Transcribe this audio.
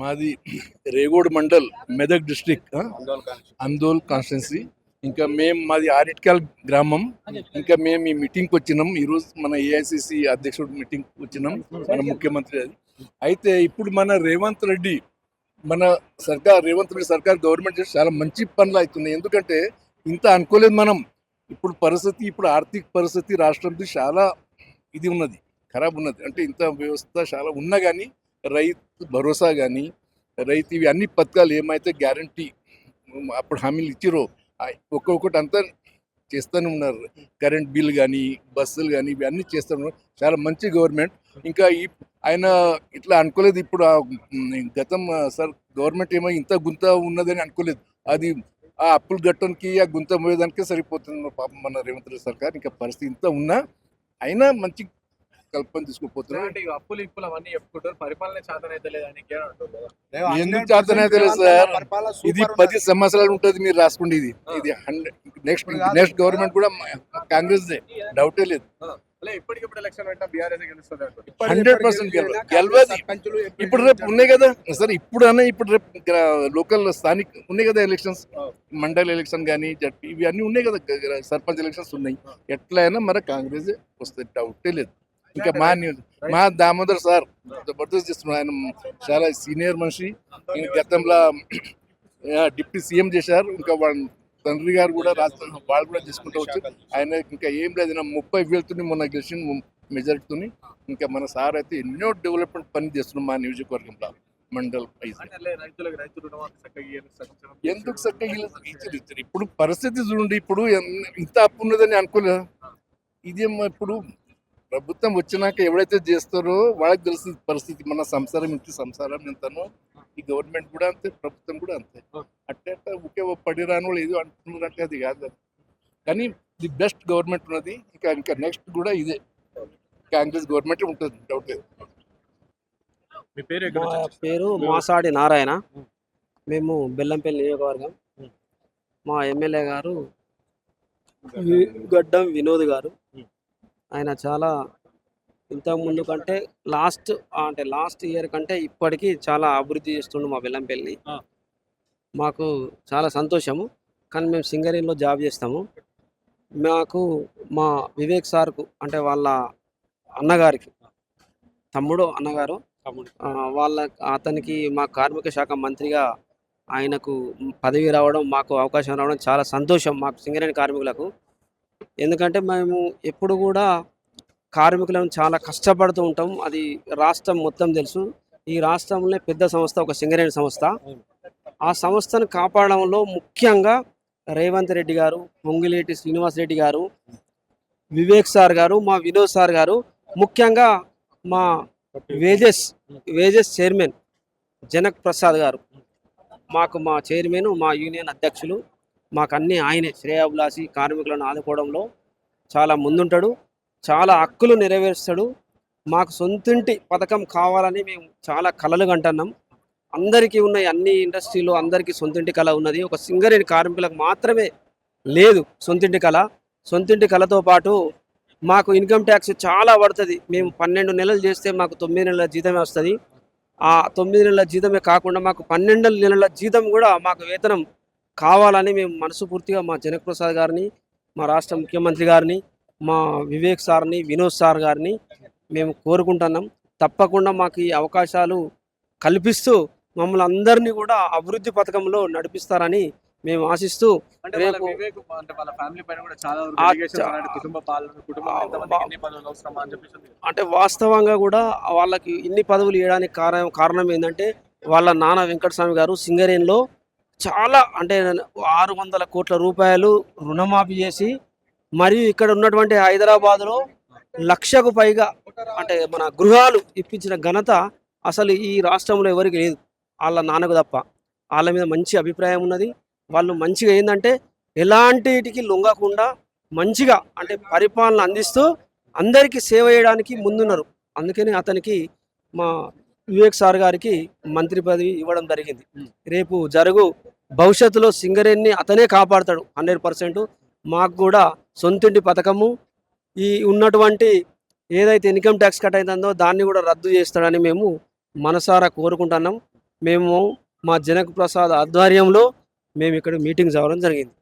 మాది Regode mandal Medak district Andole constituency. ఇంకా మేము మాది ఆరిట్కాల్ గ్రామం. ఇంకా మేము ఈ మీటింగ్కి వచ్చినాం. ఈరోజు మన ఏఐసిసి అధ్యక్షుడు మీటింగ్కి వచ్చినాం మన ముఖ్యమంత్రి అది. అయితే ఇప్పుడు మన రేవంత్ రెడ్డి మన సర్కార్ రేవంత్ రెడ్డి సర్కార్ గవర్నమెంట్ చాలా మంచి పనులు అవుతున్నాయి. ఎందుకంటే ఇంత అనుకోలేదు మనం. ఇప్పుడు పరిస్థితి ఇప్పుడు ఆర్థిక పరిస్థితి రాష్ట్రంది చాలా ఇది ఉన్నది ఖరాబ్ ఉన్నది. అంటే ఇంత వ్యవస్థ చాలా ఉన్నా కానీ రైతు భరోసా కానీ రైతు ఇవి అన్ని పథకాలు ఏమైతే గ్యారంటీ అప్పుడు హామీలు ఇచ్చిరో ఒక్కొక్కటి అంతా చేస్తూనే ఉన్నారు. కరెంట్ బిల్ కానీ బస్సులు కానీ ఇవి అన్నీ చేస్తూ చాలా మంచి గవర్నమెంట్. ఇంకా ఈ ఆయన ఇట్లా అనుకోలేదు ఇప్పుడు గతం సార్ గవర్నమెంట్ ఏమో ఇంత గుంత ఉన్నదని అనుకోలేదు. అది ఆ అప్పులు కట్టడానికి ఆ గుంత పోయేదానికే సరిపోతుంది. పాపం మన రేవంత్ రెడ్డి సర్కార్ ఇంకా పరిస్థితి ఇంత ఉన్నా అయినా మంచి కల్పన తీసుకుపోతున్నారు. అంటే ఇవి అప్పులు ఇప్పులు అవన్నీ చెప్పుకుంటారు. పరిపాలన చేతన అయితే లేదని ఇంకేం అంటున్నారు ఎందుకు చేతనైతే లేదు సార్? ఇది పది సంవత్సరాలు ఉంటుంది మీరు రాసుకోండి ఇది. ఇది హండ్రెడ్ నెక్స్ట్ నెక్స్ట్ గవర్నమెంట్ కూడా కాంగ్రెస్ డౌటే లేదు. హండ్రెడ్ పర్సెంట్ గెలవది. ఇప్పుడు రేపు ఉన్నాయి కదా. సరే ఇప్పుడు అన్న ఇప్పుడు రేపు లోకల్ స్థానిక ఉన్నాయి కదా ఎలక్షన్స్ మండల్ ఎలక్షన్ కానీ జడ్పీ ఇవి అన్నీ ఉన్నాయి కదా సర్పంచ్ ఎలక్షన్స్ ఉన్నాయి. ఎట్లయినా మరి కాంగ్రెస్ వస్తుంది. డౌటే లేదు. ఇంకా మా న్యూస్ మా దామోదర్ సార్ జబర్దస్త్ చేస్తున్నాడు. ఆయన చాలా సీనియర్ మనిషి. గతంలో డిప్యూటీ సీఎం చేశారు. ఇంకా వాళ్ళ తండ్రి గారు కూడా రాష్ట్రం వాళ్ళు కూడా చేసుకుంటూ వచ్చి ఆయన ఇంకా ఏం లేదు ముప్పై వేలతోని మొన్న గెలిచిన మెజారిటీతోని ఇంకా మన సార్ అయితే ఎన్నో డెవలప్మెంట్ పని చేస్తున్నాం మా నియోజకవర్గంలో మండల్ ఎందుకు చక్కగా ఇప్పుడు పరిస్థితి చూడండి ఇప్పుడు ఇంత అప్పు ఉన్నదని అనుకోలే ఇదేమో ఇప్పుడు ప్రభుత్వం వచ్చినాక ఎవరైతే చేస్తారో వాళ్ళకి తెలుస్తుంది పరిస్థితి. మన సంసారం ఇంటి సంసారం ఎంతనో ఈ గవర్నమెంట్ కూడా అంతే ప్రభుత్వం కూడా అంతే. అట్టే అట్ట ఒకే పడి రాని వాళ్ళు ఏదో అంటున్నారంటే అది కాదు. కానీ ది బెస్ట్ గవర్నమెంట్ ఉన్నది ఇంకా ఇంకా నెక్స్ట్ కూడా ఇదే. కాంగ్రెస్ గవర్నమెంట్ ఉంటుంది డౌట్ లేదు. మీ పేరు మాసాడి నారాయణ. మేము బెల్లంపల్లి నియోజకవర్గం. మా ఎమ్మెల్యే గారు గడ్డం వినోద్ గారు. ఆయన చాలా ఇంతకు ముందు కంటే లాస్ట్ అంటే లాస్ట్ ఇయర్ కంటే ఇప్పటికీ చాలా అభివృద్ధి చేస్తుండు మా బెల్లంపల్లి. మాకు చాలా సంతోషము. కానీ మేము సింగరేణిలో జాబ్ చేస్తాము. మాకు మా వివేక్ సార్కు అంటే వాళ్ళ అన్నగారికి తమ్ముడు అన్నగారు వాళ్ళ అతనికి మా కార్మిక శాఖ మంత్రిగా ఆయనకు పదవి రావడం మాకు అవకాశం రావడం చాలా సంతోషం మాకు సింగరేణి కార్మికులకు. ఎందుకంటే మేము ఎప్పుడు కూడా కార్మికులను చాలా కష్టపడుతూ ఉంటాం. అది రాష్ట్రం మొత్తం తెలుసు. ఈ రాష్ట్రంలో పెద్ద సంస్థ ఒక సింగరేణి సంస్థ. ఆ సంస్థను కాపాడడంలో ముఖ్యంగా రేవంత్ రెడ్డి గారు పొంగిలేటి శ్రీనివాస్ రెడ్డి గారు వివేక్ సార్ గారు మా వినోద్ సార్ గారు ముఖ్యంగా మా wages wages chairman Janak Prasad గారు. మాకు మా చైర్మన్ మా యూనియన్ అధ్యక్షులు మాకు ఆయనే శ్రేయాభిలాసి కార్మికులను ఆదుకోవడంలో చాలా ముందుంటాడు. చాలా హక్కులు నెరవేరుస్తాడు. మాకు సొంతింటి పథకం కావాలని మేము చాలా కలలు కంటున్నాం అందరికీ ఉన్న అన్ని ఇండస్ట్రీలో అందరికీ సొంతింటి కళ ఉన్నది. ఒక సింగరేణి కార్మికులకు మాత్రమే లేదు సొంతింటి కళ. సొంతింటి కళతో పాటు మాకు ఇన్కమ్ ట్యాక్స్ చాలా పడుతుంది. మేము పన్నెండు నెలలు చేస్తే మాకు తొమ్మిది నెలల జీతమే వస్తుంది. ఆ తొమ్మిది నెలల జీతమే కాకుండా మాకు పన్నెండు నెలల జీతం కూడా మాకు వేతనం కావాలని మేము మనస్ఫూర్తిగా మా జనక్ ప్రసాద్ గారిని మా రాష్ట్ర ముఖ్యమంత్రి గారిని మా వివేక్ సార్ని వినోద్ సార్ గారిని మేము కోరుకుంటున్నాం. తప్పకుండా మాకు ఈ అవకాశాలు కల్పిస్తూ మమ్మల్ని అందరినీ కూడా అభివృద్ధి పథకంలో నడిపిస్తారని మేము ఆశిస్తూ అంటే రేపు- వాస్తవంగా కూడా వాళ్ళకి ఇన్ని పదవులు ఇవ్వడానికి కారణం కారణం ఏంటంటే వాళ్ళ నాన్న వెంకటస్వామి గారు సింగరేణిలో చాలా అంటే ఆరు వందల కోట్ల రూపాయలు రుణమాఫీ చేసి మరియు ఇక్కడ ఉన్నటువంటి హైదరాబాద్లో లక్షకు పైగా అంటే మన గృహాలు ఇప్పించిన ఘనత అసలు ఈ రాష్ట్రంలో ఎవరికి లేదు. వాళ్ళ నాన్నకు తప్ప. వాళ్ళ మీద మంచి అభిప్రాయం ఉన్నది. వాళ్ళు మంచిగా ఏంటంటే ఎలాంటిటికి లొంగకుండా మంచిగా అంటే పరిపాలన అందిస్తూ అందరికీ సేవ చేయడానికి ముందున్నారు. అందుకని అతనికి మా వివేక్ సార్ గారికి మంత్రి పదవి ఇవ్వడం జరిగింది. రేపు జరుగు భవిష్యత్తులో సింగరేణిని అతనే కాపాడతాడు హండ్రెడ్ పర్సెంట్. మాకు కూడా సొంతింటి పథకము ఈ ఉన్నటువంటి ఏదైతే ఇన్కమ్ ట్యాక్స్ కట్ అవుతుందో దాన్ని కూడా రద్దు చేస్తాడని మేము మనసారా కోరుకుంటున్నాం. మేము మా జనక్ ప్రసాద్ ఆధ్వర్యంలో మేము ఇక్కడ మీటింగ్ జరగడం జరిగింది.